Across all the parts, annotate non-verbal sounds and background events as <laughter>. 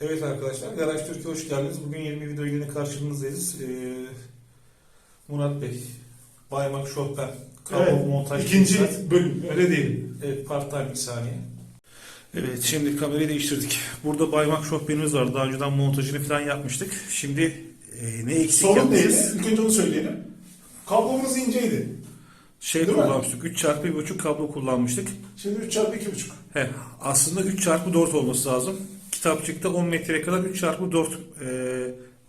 Evet arkadaşlar, Garaj Türkiye hoş geldiniz. Bugün yeni bir video yine karşınızdayız. Ee, Murat Bey, Baymak Şofben, kablo Evet, montaj. İkinci tesisat. bölüm, öyle değil. Evet, part time bir saniye. Evet, şimdi kamerayı değiştirdik. Burada Baymak Şofben'imiz var. Daha önceden montajını falan yapmıştık. Şimdi e, ne eksik Sorun değil, yapmışız? ilk önce onu söyleyelim. Kablomuz inceydi. Şey Değil mi? kullanmıştık, 3 çarpı 1.5 kablo kullanmıştık. Şimdi 3 çarpı 2,5. He, aslında 3 çarpı 4 olması lazım. Kitapçıkta 10 metreye kadar 3 çarpı 4 e,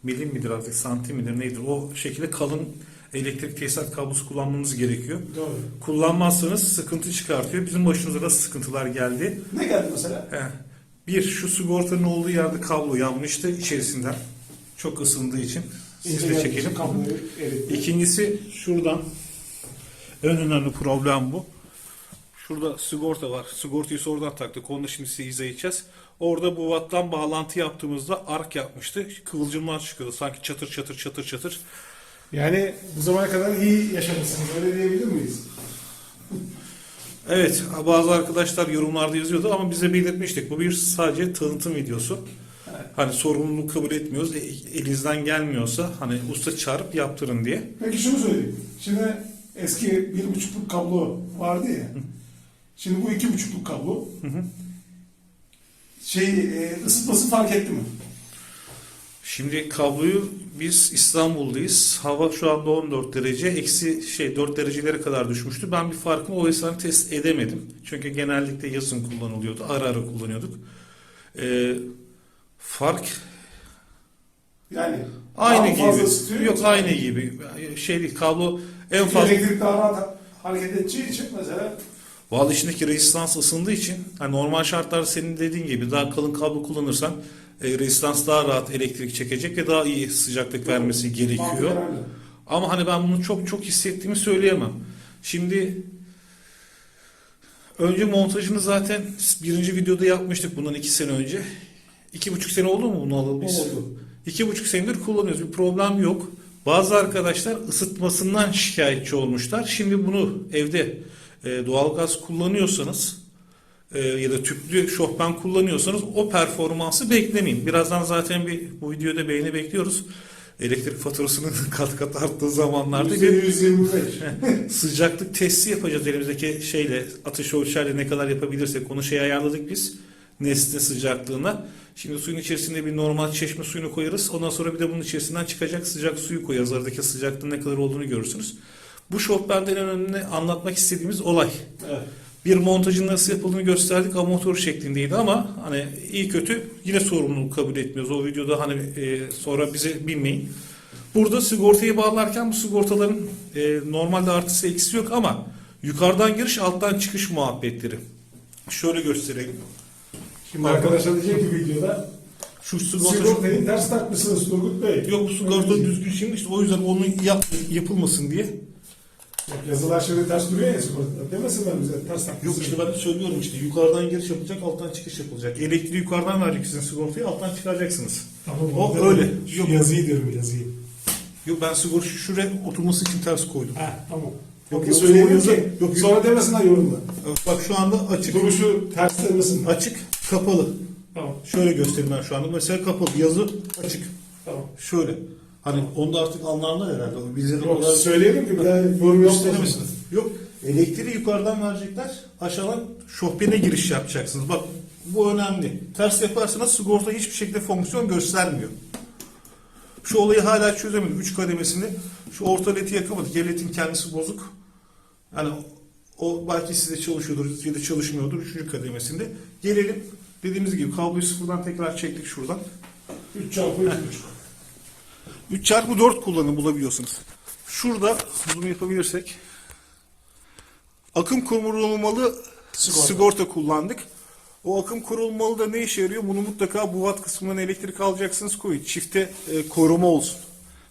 milim midir artık santim midir nedir o şekilde kalın elektrik tesisat kablosu kullanmanız gerekiyor. Doğru. Kullanmazsanız sıkıntı çıkartıyor. Bizim başımıza da sıkıntılar geldi. Ne geldi mesela? He, bir şu sigortanın olduğu yerde kablo yanmıştı içerisinden. Çok ısındığı için. Siz de çekelim. İkincisi şuradan en önemli problem bu. Şurada sigorta var. Sigortayı sonradan taktık. Onu da şimdi size izah edeceğiz. Orada bu vattan bağlantı yaptığımızda ark yapmıştı. Kıvılcımlar çıkıyordu. Sanki çatır çatır çatır çatır. Yani bu zamana kadar iyi yaşamışsınız, öyle diyebilir miyiz? Evet bazı arkadaşlar yorumlarda yazıyordu ama bize belirtmiştik. Bu bir sadece tanıtım videosu. Hani sorumluluk kabul etmiyoruz. E, Elinizden gelmiyorsa hani usta çağırıp yaptırın diye. Peki şunu söyleyeyim. Şimdi eski bir buçukluk kablo vardı ya. Şimdi bu iki buçukluk kablo. Şey e, ısıtması fark etti mi? Şimdi kabloyu biz İstanbul'dayız. Hava şu anda 14 derece. Eksi şey 4 derecelere kadar düşmüştü. Ben bir farkını o esnada test edemedim. Çünkü genellikle yazın kullanılıyordu. Ara ara kullanıyorduk. Ee, fark Yani aynı gibi. Yok yoksa- aynı gibi. Şey kablo en fazla Elektrik daha rahat hareket edeceği için mesela Vallahi içindeki rezistans ısındığı için hani normal şartlarda senin dediğin gibi daha kalın kablo kullanırsan e, rezistans daha rahat elektrik çekecek ve daha iyi sıcaklık vermesi gerekiyor. Ama hani ben bunu çok çok hissettiğimi söyleyemem. Şimdi önce montajını zaten birinci videoda yapmıştık bundan iki sene önce. İki buçuk sene oldu mu bunu alalı biz? Oldu. İki buçuk senedir kullanıyoruz. Bir problem yok. Bazı arkadaşlar ısıtmasından şikayetçi olmuşlar. Şimdi bunu evde e, doğalgaz kullanıyorsanız e, ya da tüplü şofben kullanıyorsanız o performansı beklemeyin. Birazdan zaten bir bu videoda beğeni bekliyoruz. Elektrik faturasının <laughs> kat kat arttığı zamanlarda bir %125. sıcaklık testi yapacağız elimizdeki şeyle atış ölçerle ne kadar yapabilirsek onu şey ayarladık biz nesne sıcaklığına. Şimdi suyun içerisinde bir normal çeşme suyunu koyarız. Ondan sonra bir de bunun içerisinden çıkacak sıcak suyu koyarız. Aradaki sıcaklığın ne kadar olduğunu görürsünüz. Bu şofbenden en önemli anlatmak istediğimiz olay. evet. Bir montajın nasıl yapıldığını gösterdik amatör şeklindeydi ama hani iyi kötü yine sorumluluk kabul etmiyoruz. O videoda hani e, sonra bize binmeyin. Burada sigortayı bağlarken bu sigortaların e, normalde artısı eksi yok ama yukarıdan giriş alttan çıkış muhabbetleri. Şöyle göstereyim. Şimdi arkadaşlar diyecek ki videoda Şu sigorta sigortayı ters takmışsınız Turgut Bey. yok bu sigorta düzgün şimdi işte o yüzden onun yap, yapılmasın diye. Yazılar şimdi ters duruyor ya sigortada. Demesinler bize ters takmışsınız. Yok işte ben de söylüyorum işte yukarıdan giriş yapılacak alttan çıkış yapılacak. Elektriği yukarıdan verecek sizin sigortayı alttan çıkaracaksınız. Tamam, O öyle. Şu Yok. yazıyı diyorum yazıyı. Yok ben sigorta şu- şuraya oturması için ters koydum. Ha tamam. Yok, Yok, yok, söyleyeyim ki yok, sonra demesinler yorumda. Bak şu anda açık. Duruşu ters demesinler. Açık, kapalı. Tamam. Şöyle göstereyim ben şu anda. Mesela kapalı, yazı açık. Tamam. Şöyle. Hani onda artık anlarlar herhalde. O de Yok, kadar söyleyelim ki bir daha yorum yapmasın. Yok. Elektriği yukarıdan verecekler. Aşağıdan şofbene giriş yapacaksınız. Bak bu önemli. Ters yaparsanız sigorta hiçbir şekilde fonksiyon göstermiyor. Şu olayı hala çözemedim. Üç kademesini. Şu orta leti yakamadık. Letin kendisi bozuk. Yani o belki sizde çalışıyordur ya da çalışmıyordur. Üçüncü kademesinde. Gelelim. Dediğimiz gibi kabloyu sıfırdan tekrar çektik şuradan. 3 çarpı 3,5. 3 çarpı 4 kullanım bulabiliyorsunuz. Şurada zoom yapabilirsek akım kurulmalı sigorta. Sigorta. kullandık. O akım kurulmalı da ne işe yarıyor? Bunu mutlaka bu watt kısmından elektrik alacaksınız koyun. Çifte e, koruma olsun.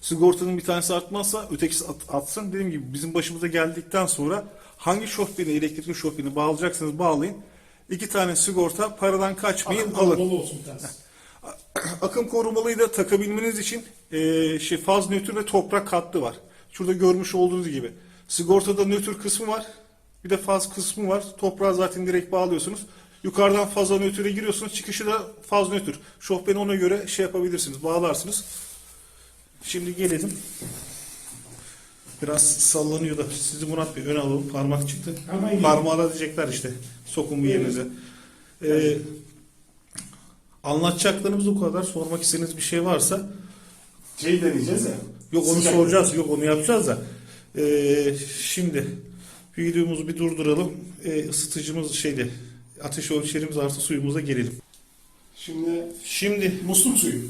Sigortanın bir tanesi artmazsa ötekisi at- atsın. Dediğim gibi bizim başımıza geldikten sonra hangi şofbeni, elektrikli şofbeni bağlayacaksınız bağlayın. İki tane sigorta paradan kaçmayın alın. dolu olsun ters. Akım korumalıyı da takabilmeniz için e, şey faz nötr ve toprak hattı var. Şurada görmüş olduğunuz gibi. Sigortada nötr kısmı var. Bir de faz kısmı var. Toprağı zaten direkt bağlıyorsunuz. Yukarıdan fazla nötre giriyorsunuz. Çıkışı da fazla nötr. Şofbeni ona göre şey yapabilirsiniz. Bağlarsınız. Şimdi gelelim. Biraz sallanıyor da sizi Murat Bey ön alalım. Parmak çıktı. Parmağına diyecekler işte. Sokun bir yerinize. Ee, anlatacaklarımız bu kadar. Sormak istediğiniz bir şey varsa Şey deneyeceğiz ya. Yok onu Sıcak- soracağız. Yok onu yapacağız da. Ee, şimdi videomuzu bir durduralım. Ee, ısıtıcımız şeyde ateş ölçerimiz artı suyumuza gelelim. Şimdi Şimdi musluk suyu.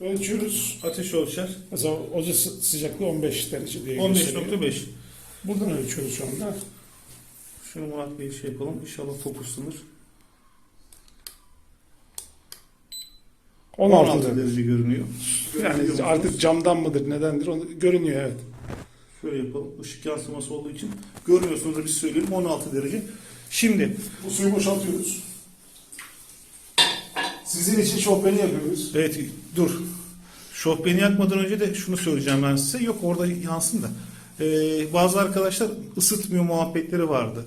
Ölçüyoruz. ateş ölçer Mesela sı- sıcaklığı 15 derece diye gösteriyor. 15.5. Buradan ölçüyoruz şu anda. Şunu Murat Bey şey yapalım. İnşallah fokuslanır. 16, 16 derece. görünüyor. Yani Görüyor artık musunuz? camdan mıdır nedendir onu görünüyor evet. şöyle yapalım. Işık yansıması olduğu için görmüyorsunuz da biz söyleyelim 16 derece. Şimdi Bu suyu boşaltıyoruz. Sizin için şofbeni yapıyoruz. Evet dur. Şofbeni yakmadan önce de şunu söyleyeceğim ben size. Yok orada yansın da. Ee, bazı arkadaşlar ısıtmıyor muhabbetleri vardı.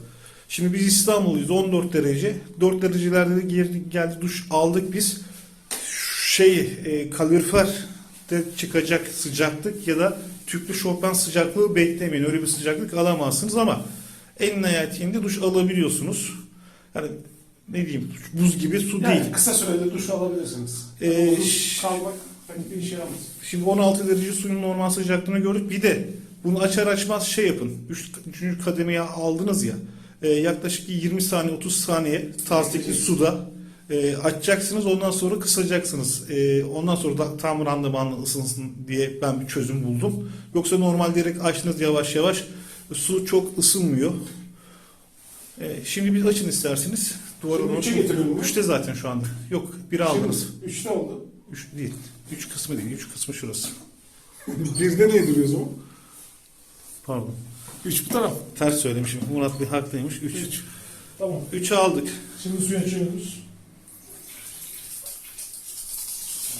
Şimdi biz İstanbulluyuz 14 derece. 4 derecelerde de geldi duş aldık biz. Şey e, kalorifer çıkacak sıcaklık ya da tüplü şofben sıcaklığı beklemeyin. Öyle bir sıcaklık alamazsınız ama en nihayetinde duş alabiliyorsunuz. Yani ne diyeyim buz gibi su Yani değil. kısa sürede duş alabilirsiniz. Ee, kalmak pek bir işe yaramaz. Şimdi 16 derece suyun normal sıcaklığını gördük. Bir de bunu açar açmaz şey yapın. 3. kademeye aldınız ya. e, yaklaşık 20 saniye 30 saniye tazdaki suda e, açacaksınız. Ondan sonra kısacaksınız. E, ondan sonra da tam randımanlı ısınsın diye ben bir çözüm buldum. Yoksa normal direkt açtınız yavaş yavaş. Su çok ısınmıyor. E, şimdi bir açın isterseniz. Duvarı Şimdi üçe getiriyorum. Üçte zaten şu anda. Yok biri aldınız. Şimdi üçte oldu. Üç değil. Üç kısmı değil. Üç kısmı şurası. <laughs> Birde niye duruyoruz o? Pardon. Üç bu taraf. Ters söylemişim. Murat Bey haklıymış. 3. Üç. Tamam. 3'ü aldık. Şimdi suyu açıyoruz.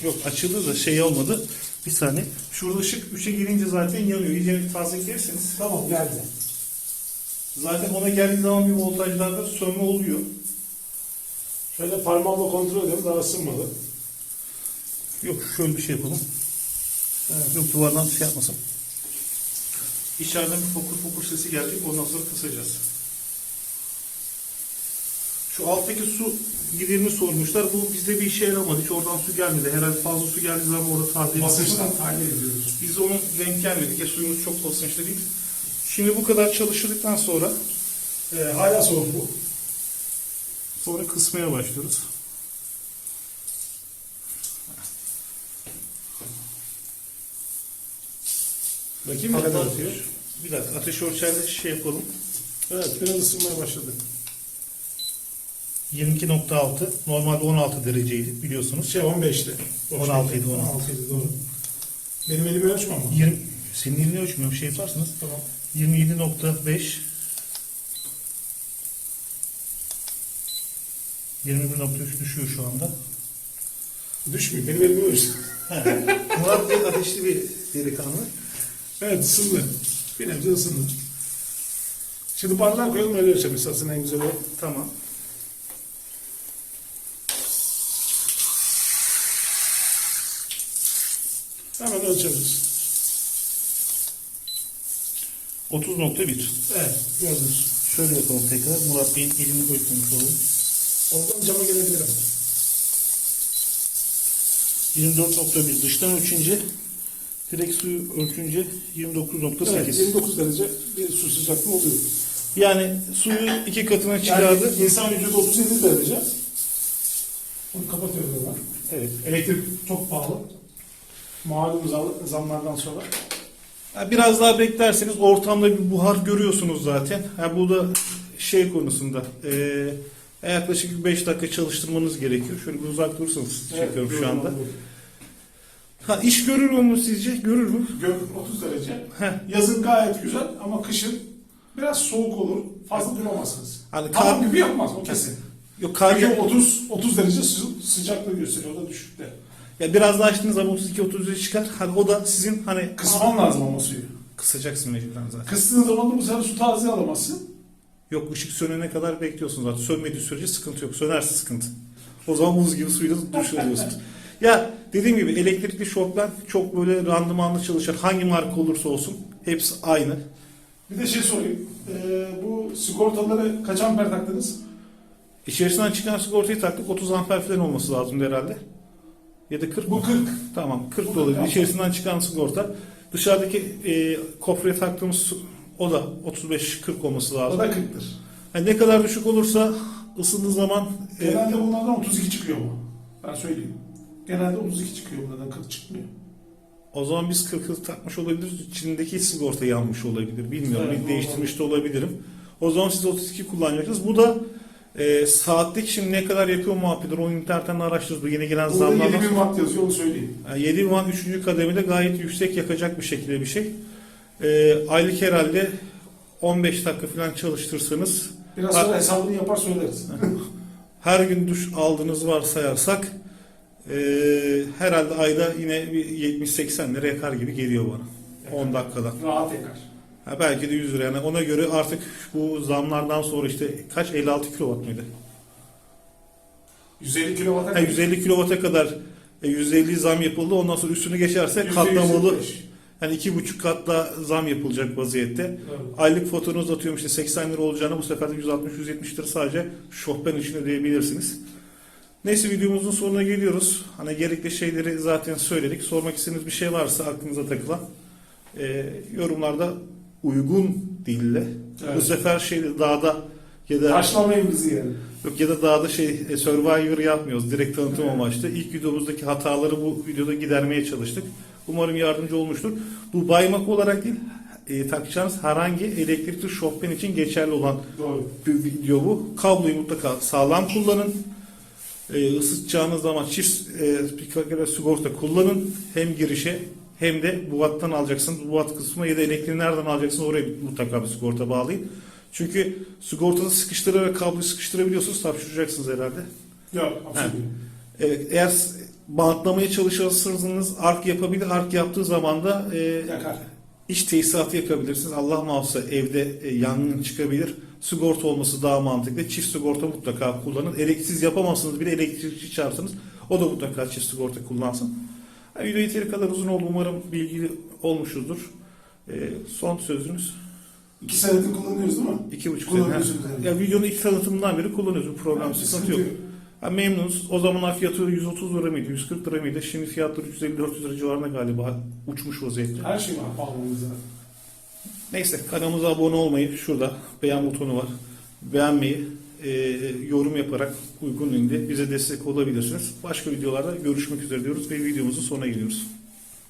Yok açıldı da şey olmadı. Bir saniye. Şurada ışık 3'e gelince zaten yanıyor. İyice fazla gelirseniz. Tamam geldi. Zaten ona geldiği zaman bir voltajlarda sönme oluyor. Şöyle parmağımla kontrol ediyorum daha ısınmadı. Yok şöyle bir şey yapalım. Evet. Yok duvardan şey yapmasın. İçeriden bir fokur fokur sesi gelecek. Ondan sonra kısacağız. Şu alttaki su giderini sormuşlar. Bu bizde bir işe yaramadı. Hiç oradan su gelmedi. Herhalde fazla su geldiği zaman orada taze Basınçtan tahlil ediyoruz. Biz onun denk gelmedik. Ya suyumuz çok basınçlı değil. Şimdi bu kadar çalıştırdıktan sonra Ee, hala soğuk bu. sonra kısmaya başlıyoruz. Bakayım ne kadar atıyor. bir dakika ateş ölçerle şey yapalım. Evet biraz ısınmaya başladı. 22.6 normalde 16 dereceydi biliyorsunuz. Şey 15'ti. 16 idi, 16. 16 idi doğru. Benim elimi ölçme ama. 20 senin elini ölçmüyorum şey yaparsınız. Tamam. 27.5 21.3 düşüyor şu anda. Düşmüyor. Benim elimi ölçtü. Murat Bey ateşli bir delikanlı. Evet ısındı. Bir nebze ısındı. Şimdi bardağa koyalım öyle ölçelim. Esasında en güzel o. Tamam. Hemen ölçeriz. 30.1 Evet gördünüz. Şöyle yapalım tekrar. Murat Bey'in elini ölçmemiş olalım. Oradan cama gelebilirim. 24.1 dıştan ölçünce direkt suyu ölçünce 29.8. Evet 29 derece bir su sıcaklığı oluyor. Yani suyu iki katına çıkardı. Yani insan vücudu 37 derece. Bunu kapatıyorum ben. Evet. Elektrik çok pahalı. Malum zam- zamlardan sonra. Biraz daha beklerseniz ortamda bir buhar görüyorsunuz zaten. Ha, bu da şey konusunda e, yaklaşık 5 dakika çalıştırmanız gerekiyor. Şöyle bir uzak durursanız çekiyorum şu anda. Ha, iş görür mü sizce? Görür mü? Gök 30 derece. Heh. Yazın gayet güzel ama kışın biraz soğuk olur. Fazla duramazsınız. Hani Tamam kar, gibi yapmaz o kesin. yok kar Çünkü 30 30 derece sı- sıcaklığı gösteriyor o da düşükte. Ya biraz daha açtığınız zaman 32 33 çıkar. Hani o da sizin hani Kısman lazım ama suyu. kısacaksın mecburen zaten. Kıstığın zaman da bu sefer su taze alamazsın. Yok ışık sönene kadar bekliyorsunuz zaten. Sönmediği sürece sıkıntı yok. Sönerse sıkıntı. O zaman buz gibi suyla duş alıyorsunuz. <laughs> ya dediğim gibi elektrikli şofben çok böyle randımanlı çalışan hangi marka olursa olsun hepsi aynı. Bir de şey sorayım. Ee, bu sigortaları kaç amper taktınız? İçerisinden çıkan sigortayı taktık 30 amper falan olması lazım herhalde. Ya da 40 Bu mı? 40. Tamam 40 Bu da olabilir. tamam. İçerisinden çıkan sigorta. Dışarıdaki e, kofreye taktığımız o da 35-40 olması O lazım. da 40'tır. Yani ne kadar düşük olursa ısındığı zaman e, Genelde bunlardan 32 çıkıyor mu? Ben söyleyeyim. Genelde 32 çıkıyor bunlardan 40 çıkmıyor. o zaman biz 40'ı takmış olabiliriz. İçindeki sigorta yanmış olabilir. Bilmiyorum. Evet, bir değiştirmiş de olabilirim. O zaman siz 32 kullanacaksınız. Bu da e, saatlik şimdi ne kadar yakıyor muhabbettir. Onu internetten araştırırız. Bu yeni gelen Burada zamlardan 7000 watt yazıyor onu söyleyeyim. Yani 7 Van 3. kademede gayet yüksek yakacak bir şekilde bir şey. Ee, aylık herhalde 15 dakika falan çalıştırsanız Biraz sonra hesabını yapar söyleriz. <laughs> her gün duş aldığınız varsayarsak ee, herhalde ayda yine bir 70-80 lira yakar gibi geliyor bana. 10 dakikada. Rahat yakar. Ha, belki de 100 lira. Yani ona göre artık bu zamlardan sonra işte kaç 56 kW mıydı? 150 kW'a Ha, 150 kW'a kadar e, 150 zam yapıldı. Ondan sonra üstünü geçerse katlamalı yani iki buçuk katla zam yapılacak vaziyette. Aylık faturanız atıyorum işte 80 lira olacağını bu sefer de 160-170 lira sadece şofben için ödeyebilirsiniz. Neyse videomuzun sonuna geliyoruz. Hani gerekli şeyleri zaten söyledik. Sormak istediğiniz bir şey varsa aklınıza takılan e, yorumlarda uygun dille. Evet. Bu sefer şeyde dağda ya da Taşlamayın bizi yani. Yok ya da dağda şey e, Survivor yapmıyoruz. Direkt tanıtım Evet. amaçlı. İlk videomuzdaki hataları bu videoda gidermeye çalıştık. Umarım yardımcı olmuştur. Bu baymak olarak değil, e, takacağınız herhangi elektrikli şofben için geçerli olan Doğru. bir video bu. Kabloyu mutlaka sağlam kullanın. E, ısıtacağınız zaman çift e, bir sigorta kullanın. Hem girişe hem de bu hattan alacaksınız. Bu hat kısmına ya da elektriği nereden alacaksınız oraya mutlaka bir sigorta bağlayın. Çünkü sigortada sıkıştırarak kabloyu sıkıştırabiliyorsunuz. Tapşıracaksınız herhalde. Yok. Evet, eğer bantlamaya çalışırsanız ark yapabilir. Ark yaptığı zaman da e, Yakar. iç tesisatı yakabilirsiniz. Allah muhafaza evde e, yangın çıkabilir. Sigorta olması daha mantıklı. Çift sigorta mutlaka kullanın. Elektriksiz yapamazsınız bile elektrikçi çağırsanız o da mutlaka çift sigorta kullansın. Yani video yeteri kadar uzun oldu. Umarım bilgili olmuşuzdur. E, son sözünüz İki senedir kullanıyoruz değil mi? iki buçuk sene. Yani. Ya videonun ilk tanıtımından beri kullanıyoruz. Bu problem sıkıntı yok. Ha, memnunuz. O zamanlar fiyatı 130 lira mıydı, 140 lira mıydı? Şimdi fiyatları 350-400 lira civarında galiba uçmuş vaziyette. Her şey var pahalılığımızda. Neyse kanalımıza abone olmayı, şurada beğen butonu var. Beğenmeyi, e, yorum yaparak uygun ünde bize destek olabilirsiniz. Başka videolarda görüşmek üzere diyoruz ve videomuzun sonuna geliyoruz.